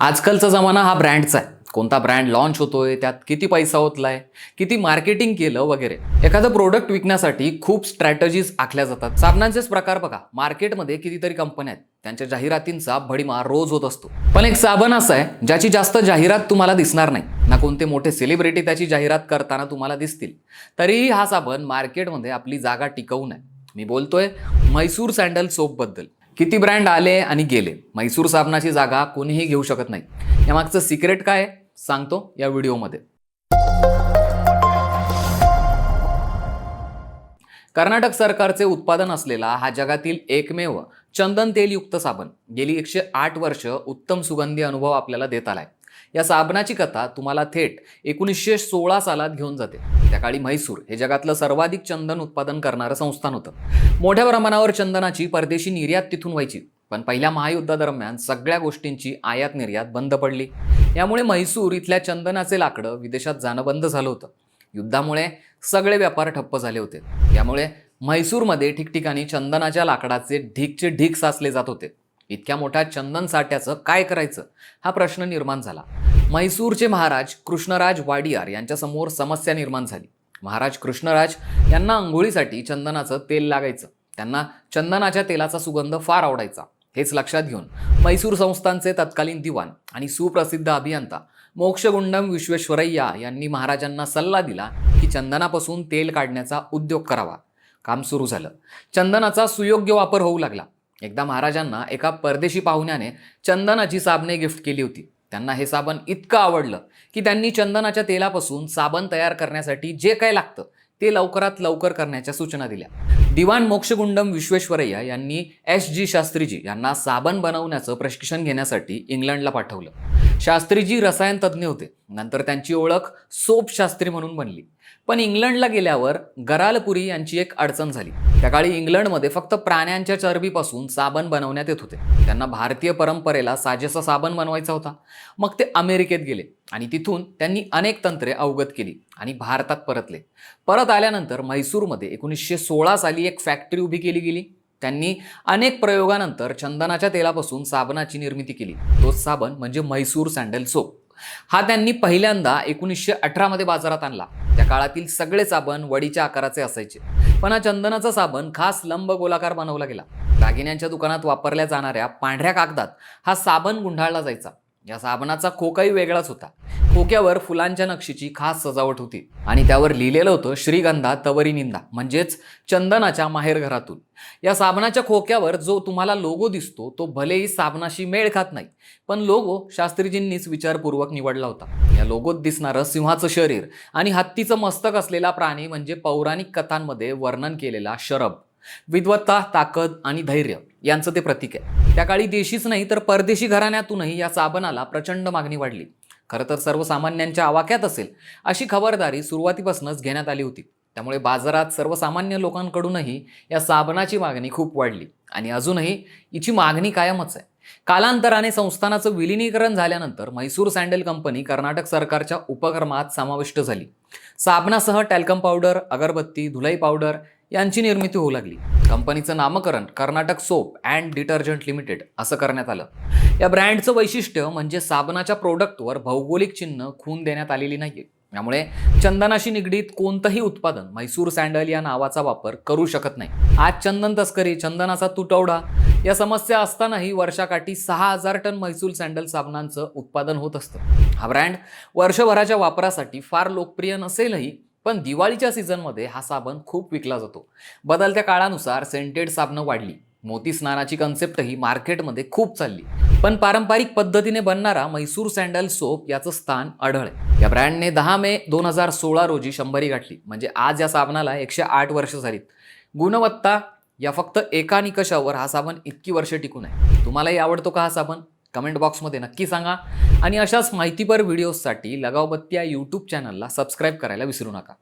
आजकालचा जमाना हा ब्रँडचा आहे. कोणता ब्रँड लॉन्च होतोय त्यात किती पैसा होतलाय किती मार्केटिंग केलं वगैरे. एखादं प्रोडक्ट विकण्यासाठी खूप स्ट्रॅटजीज आखल्या जातात. साबणांचेच प्रकार बघा. मार्केटमध्ये कितीतरी कंपन्या आहेत. त्यांच्या जाहिरातींचा भडीमार रोज होत असतो. पण एक साबण असं आहे ज्याची जास्त जाहिरात तुम्हाला दिसणार नाही. ना कोणते मोठे सेलिब्रिटी त्याची जाहिरात करताना तुम्हाला दिसतील. तरीही हा साबण मार्केटमध्ये आपली जागा टिकवून आहे मी बोलतोय म्हैसूर सँडल सोपबद्दल किती ब्रँड आले आणि गेले? म्हैसूर साबणाची जागा कोणीही घेऊ शकत नाही. यामागचं सिक्रेट काय? सांगतो या व्हिडिओमध्ये. कर्नाटक सरकारचे उत्पादन असलेला हा जगातील एकमेव चंदन तेलयुक्त साबण गेली एकशे आठ वर्ष उत्तम सुगंधी अनुभव आपल्याला देत आलाय. या साबणाची कथा तुम्हाला थेट एकोणीसशे सोळा सालात घेऊन जाते. त्या काळी म्हैसूर हे जगातलं सर्वाधिक चंदन उत्पादन करणारं संस्थान होतं. मोठ्या प्रमाणावर चंदनाची परदेशी निर्यात तिथून व्हायची. पण पहिल्या महायुद्धादरम्यान सगळ्या गोष्टींची आयात निर्यात बंद पडली. यामुळे म्हैसूर इथल्या चंदनाचे लाकडं विदेशात जाणं बंद झालं होतं. युद्धामुळे सगळे व्यापार ठप्प झाले होते. यामुळे म्हैसूरमध्ये ठिकठिकाणी चंदनाच्या लाकडाचे ढीकचे ढीक साचले जात होते. इतक्या मोठ्या चंदन साठ्याचं काय करायचं? हा प्रश्न निर्माण झाला. म्हैसूरचे महाराज कृष्णराज वाडियार यांच्यासमोर समस्या निर्माण झाली. महाराज कृष्णराज यांना आंघोळीसाठी चंदनाचं तेल लागायचं. त्यांना चंदनाच्या तेलाचा सुगंध फार आवडायचा. हेच लक्षात घेऊन मैसूर संस्थांचे तत्कालीन दिवाण आणि सुप्रसिद्ध अभियंता मोक्षगुंडम विश्वेश्वरय्या यांनी महाराजांना सल्ला दिला की चंदनापासून तेल काढण्याचा उद्योग करावा. काम सुरू झालं. चंदनाचा सुयोग्य वापर होऊ लागला. एकदा महाराजांना एका परदेशी पाहुण्याने चंदनाची साबणे गिफ्ट केली होती. त्यांना हे साबण इतकं आवडलं की त्यांनी चंदनाच्या तेलापासून साबण तयार करण्यासाठी जे काय लागतं ते लवकरात लवकर करण्याच्या सूचना दिल्या. दिवाण मोक्षगुंडम विश्वेश्वरय्या यांनी एस जी शास्त्रीजी यांना साबण बनवण्याचं प्रशिक्षण घेण्यासाठी इंग्लंडला पाठवलं. शास्त्रीजी रसायन तज्ज्ञ होते. नंतर त्यांची ओळख सोप शास्त्री म्हणून बनली. पण इंग्लंडला गेल्यावर गरालपुरी यांची एक अडचण झाली. त्या काळी इंग्लंडमध्ये फक्त प्राण्यांच्या चरबीपासून साबण बनवण्यात येत होते. त्यांना भारतीय परंपरेला साजेसा साबण बनवायचा होता. मग ते अमेरिकेत गेले आणि तिथून त्यांनी अनेक तंत्रे अवगत केली आणि भारतात परतले. परत आल्यानंतर म्हैसूरमध्ये एकोणीसशे सोळा साली एक फॅक्टरी उभी केली गेली. त्यांनी अनेक प्रयोगानंतर चंदनाच्या तेलापासून साबणाची निर्मिती केली. तोच साबण म्हणजे म्हैसूर सँडल सोप. हा त्यांनी पहिल्यांदा एकोणीसशे अठरामध्ये बाजारात आणला. त्या काळातील सगळे साबण वडीच्या आकाराचे असायचे. पण हा चंदनाचा साबण खास लंब गोलाकार बनवला गेला. दागिन्यांच्या दुकानात वापरल्या जाणाऱ्या पांढऱ्या कागदात हा साबण गुंढाळला जायचा. या साबणाचा खोकाही वेगळाच होता. खोक्यावर फुलांच्या नक्षीची खास सजावट होती आणि त्यावर लिहिलेलं होतं श्रीगंधा तवरी निंदा म्हणजेच चंदनाच्या माहेरघरातून या साबणाच्या खोक्यावर जो तुम्हाला लोगो दिसतो तो भलेही साबणाशी मेळ खात नाही पण लोगो शास्त्रीजींनीच विचारपूर्वक निवडला होता. या लोगोत दिसणारं सिंहाचं शरीर आणि हत्तीचं मस्तक असलेला प्राणी म्हणजे पौराणिक कथांमध्ये वर्णन केलेला शरब विद्वत्ता ताकद आणि धैर्य. यांचं ते प्रतीक आहे. त्या काळी देशीच नाही तर परदेशी घराण्यातूनही या साबणाला प्रचंड मागणी वाढली. खरं तर सर्वसामान्यांच्या आवाक्यात असेल अशी खबरदारी सुरुवातीपासूनच घेण्यात आली होती. त्यामुळे बाजारात सर्वसामान्य लोकांकडूनही या साबणाची मागणी खूप वाढली. आणि अजूनही हिची मागणी कायमच आहे. कालांतराने संस्थानाचं विलिनीकरण झाल्यानंतर म्हैसूर सँडल कंपनी कर्नाटक सरकारच्या उपक्रमात समाविष्ट झाली. साबणासह टॅल्कम पावडर अगरबत्ती धुलाई पावडर यांची निर्मिती होऊ लागली. कंपनीचं नामकरण Karnataka soap and detergent limited असं करण्यात आलं. या ब्रँडचं वैशिष्ट्य म्हणजे साबणाच्या प्रोडक्टवर भौगोलिक चिन्ह खून देण्यात आलेली नाही त्यामुळे चंदनाशी निगडीत कोणतंही उत्पादन म्हैसूर सँडल या नावाचा वापर करू शकत नाही. आज चंदन तस्करी चंदनाचा तुटवडा या समस्या असतानाही वर्षाकाठी सहा हजार टन म्हैसूर सँडल साबणांचं उत्पादन होत असतं. हा ब्रँड वर्षभराच्या वापरासाठी फार लोकप्रिय नसेलही पण दिवाळीच्या सीझनमध्ये हा साबण खूप विकला जातो. बदलत्या काळानुसार सेंटेड साबणं वाढली. मोती स्नानाची कन्सेप्टही मार्केटमध्ये खूप चालली. पण पारंपरिक पद्धतीने बनणारा मैसूर सँडल सोप याचं स्थान अढळ आहे या ब्रँडने दहा मे दोन हजार सोळा रोजी शंभरी गाठली. म्हणजे आज या साबणाला एकशे आठ वर्ष झालीत. गुणवत्ता या फक्त एका निकषावर हा साबण इतकी वर्ष टिकून आहे. तुम्हालाही आवडतो का हा साबण? कमेंट बॉक्समध्ये नक्की सांगा. आणि अशाच माहितीपर व्हिडिओजसाठी लगावबत्ती या यूट्यूब चॅनलला सबस्क्राईब करायला विसरू नका.